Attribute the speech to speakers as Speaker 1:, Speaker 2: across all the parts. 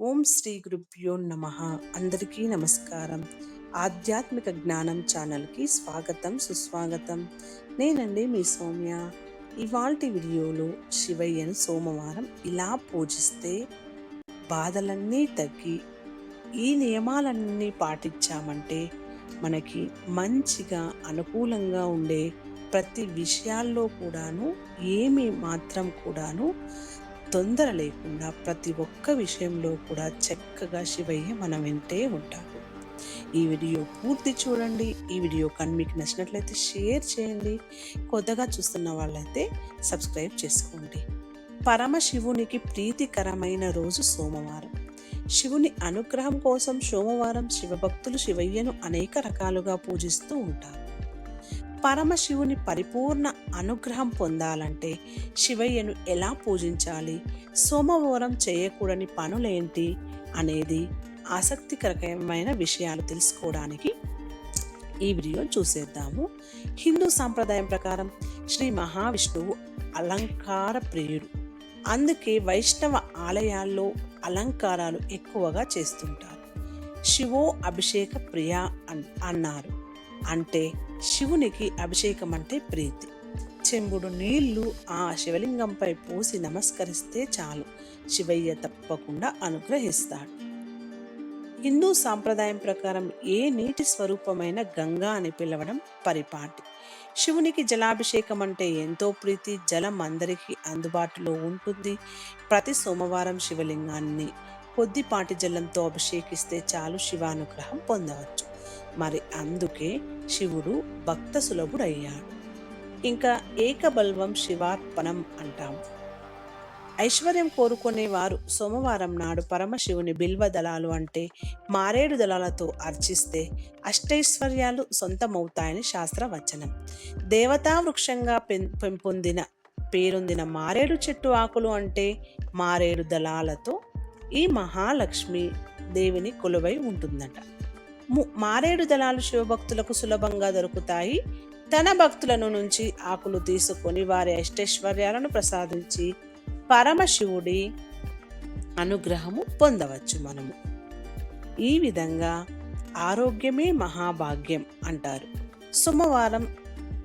Speaker 1: ఓం శ్రీ గురుభ్యో నమ. అందరికీ నమస్కారం. ఆధ్యాత్మిక జ్ఞానం ఛానల్కి స్వాగతం సుస్వాగతం. నేనండి మీ సౌమ్య. ఇవాల్టి వీడియోలో శివయ్యను సోమవారం ఇలా పూజిస్తే బాధలన్నీ తగ్గి ఈ నియమాలన్నీ పాటించామంటే మనకి మంచిగా అనుకూలంగా ఉండే ప్రతి విషయాల్లో కూడాను ఏమి మాత్రం కూడాను తొందర లేకుండా ప్రతి ఒక్క విషయంలో కూడా చక్కగా శివయ్య మన వెంటే ఉంటాడు ఈ వీడియో పూర్తి చూడండి. ఈ వీడియో కానీ మీకు నచ్చినట్లయితే షేర్ చేయండి. కొత్తగా చూస్తున్న వాళ్ళైతే సబ్స్క్రైబ్ చేసుకోండి. పరమశివునికి ప్రీతికరమైన రోజు సోమవారం. శివుని అనుగ్రహం కోసం సోమవారం శివభక్తులు శివయ్యను అనేక రకాలుగా పూజిస్తూ ఉంటారు. పరమశివుని పరిపూర్ణ అనుగ్రహం పొందాలంటే శివయ్యను ఎలా పూజించాలి? సోమవారం చేయకూడని పనులేంటి? అనేది ఆసక్తికరమైన విషయాలు తెలుసుకోవడానికి ఈ వీడియో చూసేద్దాము. హిందూ సాంప్రదాయం ప్రకారం శ్రీ మహావిష్ణువు అలంకార ప్రియుడు. అందుకే వైష్ణవ ఆలయాల్లో అలంకారాలు ఎక్కువగా చేస్తుంటారు. శివో అభిషేక ప్రియ అన్నారు. అంటే శివునికి అభిషేకం అంటే ప్రీతి. చెంబుడు నీళ్ళు ఆ శివలింగంపై పోసి నమస్కరిస్తే చాలు. శివయ్య తప్పకుండా అనుగ్రహిస్తాడు. హిందూ సాంప్రదాయం ప్రకారం ఏ నీటి స్వరూపమైన గంగా అని పిలవడం పరిపాటి. శివునికి జలాభిషేకం అంటే ఎంతో ప్రీతి జలం అందరికీ అందుబాటులో ఉంటుంది. ప్రతి సోమవారం శివలింగాన్ని కొద్దిపాటి జలంతో అభిషేకిస్తే చాలు శివానుగ్రహం పొందవచ్చు. మరి అందుకే శివుడు భక్త సులభుడయ్యాడు ఇంకా ఏకబల్వం శివార్పణం అంటాము ఐశ్వర్యం కోరుకునే వారు సోమవారం నాడు పరమశివుని బిల్వ దళాలు అంటే మారేడు దళాలతో అర్చిస్తే అష్టైశ్వర్యాలు సొంతమవుతాయని శాస్త్రవచనం. దేవతా వృక్షంగా పెంపొందిన పేరొందిన మారేడు చెట్టు ఆకులు అంటే మారేడు దళాలతో ఈ మహాలక్ష్మి దేవిని కొలువై ఉంటుందట. మారేడు దళాలు శివభక్తులకు సులభంగా దొరుకుతాయి. తన భక్తులను నుంచి ఆకులు తీసుకొని వారి అష్టైశ్వర్యాలను ప్రసాదించి పరమశివుడి అనుగ్రహము పొందవచ్చు మనము. ఈ విధంగా ఆరోగ్యమే మహాభాగ్యం అంటారు. సోమవారం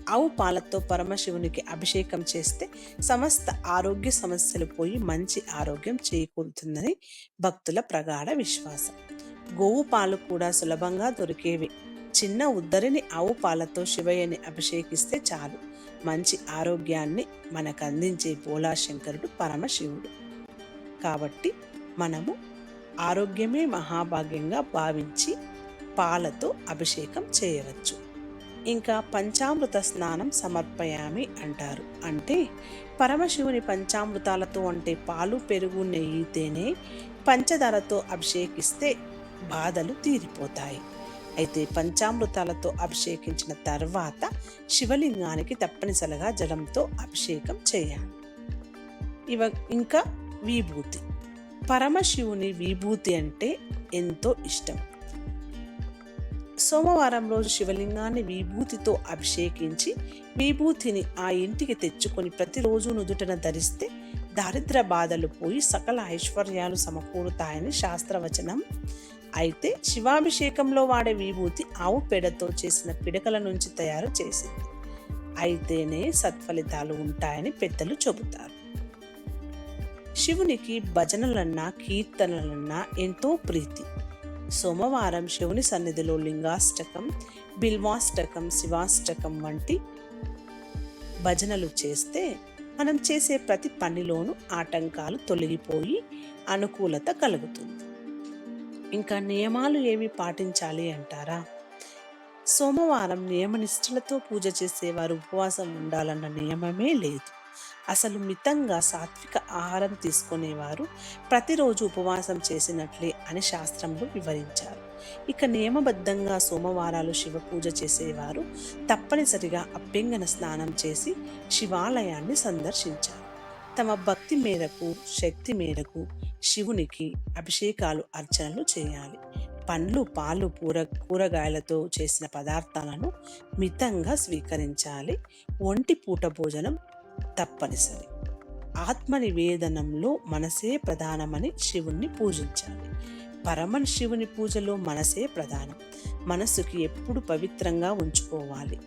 Speaker 1: ఆవు పాలతో పరమశివునికి అభిషేకం చేస్తే సమస్త ఆరోగ్య సమస్యలు పోయి మంచి ఆరోగ్యం చేకూరుతుందని భక్తుల ప్రగాఢ విశ్వాసం. గోవు పాలు కూడా సులభంగా దొరికేవి. చిన్న ఉద్దరిని ఆవు పాలతో శివయ్యని అభిషేకిస్తే చాలు. మంచి ఆరోగ్యాన్ని మనకు అందించే బోలాశంకరుడు పరమశివుడు. కాబట్టి మనము ఆరోగ్యమే మహాభాగ్యంగా భావించి పాలతో అభిషేకం చేయవచ్చు. ఇంకా పంచామృత స్నానం సమర్పయామి అంటారు. అంటే పరమశివుని పంచామృతాలతో అంటే పాలు పెరుగు నెయ్యి తేనె పంచదారతో అభిషేకిస్తే బాధలు తీరిపోతాయి. అయితే పంచామృతాలతో అభిషేకించిన తర్వాత శివలింగానికి తప్పనిసరిగా జలంతో అభిషేకం చేయాలి. ఇవ ఇంకా విభూతి. పరమశివుని విభూతి అంటే ఎంతో ఇష్టం. సోమవారం రోజు శివలింగాన్ని విభూతితో అభిషేకించి విభూతిని ఆ ఇంటికి తెచ్చుకొని ప్రతిరోజు నుదుటన ధరిస్తే దారిద్ర బాధలు పోయి సకల ఐశ్వర్యాలు సమకూరుతాయని శాస్త్రవచనం. అయితే శివాభిషేకంలో వాడే విభూతి ఆవు పేడతో చేసిన పిడకల నుంచి తయారు చేసింది. అయితేనే సత్ఫలితాలు ఉంటాయని పెద్దలు చెబుతారు. శివునికి భజనలన్నా కీర్తనలన్నా ఎంతో ప్రీతి. సోమవారం శివుని సన్నిధిలో లింగాష్టకం బిల్వాష్టకం శివాష్టకం వంటి భజనలు చేస్తే మనం చేసే ప్రతి పనిలోనూ ఆటంకాలు తొలగిపోయి అనుకూలత కలుగుతుంది. ఇంకా నియమాలు ఏమి పాటించాలి అంటారా? సోమవారం నియమనిష్టలతో పూజ చేసేవారు ఉపవాసం ఉండాలన్న నియమమే లేదు. అసలు మితంగా సాత్విక ఆహారం తీసుకునేవారు ప్రతిరోజు ఉపవాసం చేసినట్లే అని శాస్త్రంలో వివరించారు. ఇక నియమబద్ధంగా సోమవారాలు శివ పూజ చేసేవారు తప్పనిసరిగా అభ్యంగన స్నానం చేసి శివాలయాన్ని సందర్శించారు. తమ భక్తి మేరకు శక్తి మేరకు శివునికి అభిషేకాలు అర్చనలు చేయాలి. పండ్లు పాలు కూర కూరగాయలతో చేసిన పదార్థాలను మితంగా స్వీకరించాలి. ఒంటి పూట భోజనం తప్పనిసరి. ఆత్మ నివేదనంలో మనసే ప్రధానమని శివుణ్ణి పూజించాలి. పరమన్ శివుని పూజలో మనసే ప్రధానం. మనసుకి ఎప్పుడు పవిత్రంగా ఉంచుకోవాలి.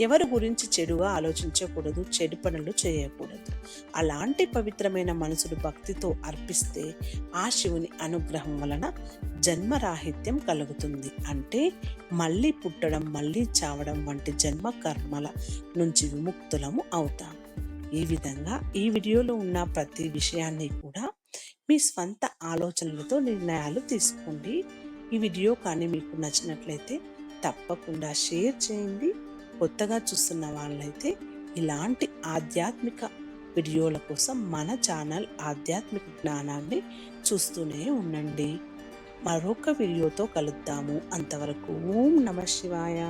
Speaker 1: ఎవరి గురించి చెడుగా ఆలోచించకూడదు చెడు పనులు చేయకూడదు. అలాంటి పవిత్రమైన మనసులు భక్తితో అర్పిస్తే ఆ శివుని అనుగ్రహం వలన జన్మరాహిత్యం కలుగుతుంది. అంటే మళ్ళీ పుట్టడం మళ్ళీ చావడం వంటి జన్మ కర్మల నుంచి విముక్తులము అవుతాం ఈ విధంగా ఈ వీడియోలో ఉన్న ప్రతి విషయాన్ని కూడా మీ స్వంత ఆలోచనలతో నిర్ణయాలు తీసుకోండి. ఈ వీడియో కానీ మీకు నచ్చినట్లయితే తప్పకుండా షేర్ చేయండి. కొత్తగా చూస్తున్న వాళ్ళైతే ఇలాంటి ఆధ్యాత్మిక వీడియోల కోసం మన ఛానల్ ఆధ్యాత్మిక జ్ఞానాన్ని చూస్తూనే ఉండండి. మరొక వీడియోతో కలుద్దాము. అంతవరకు ఓం నమ శివాయ.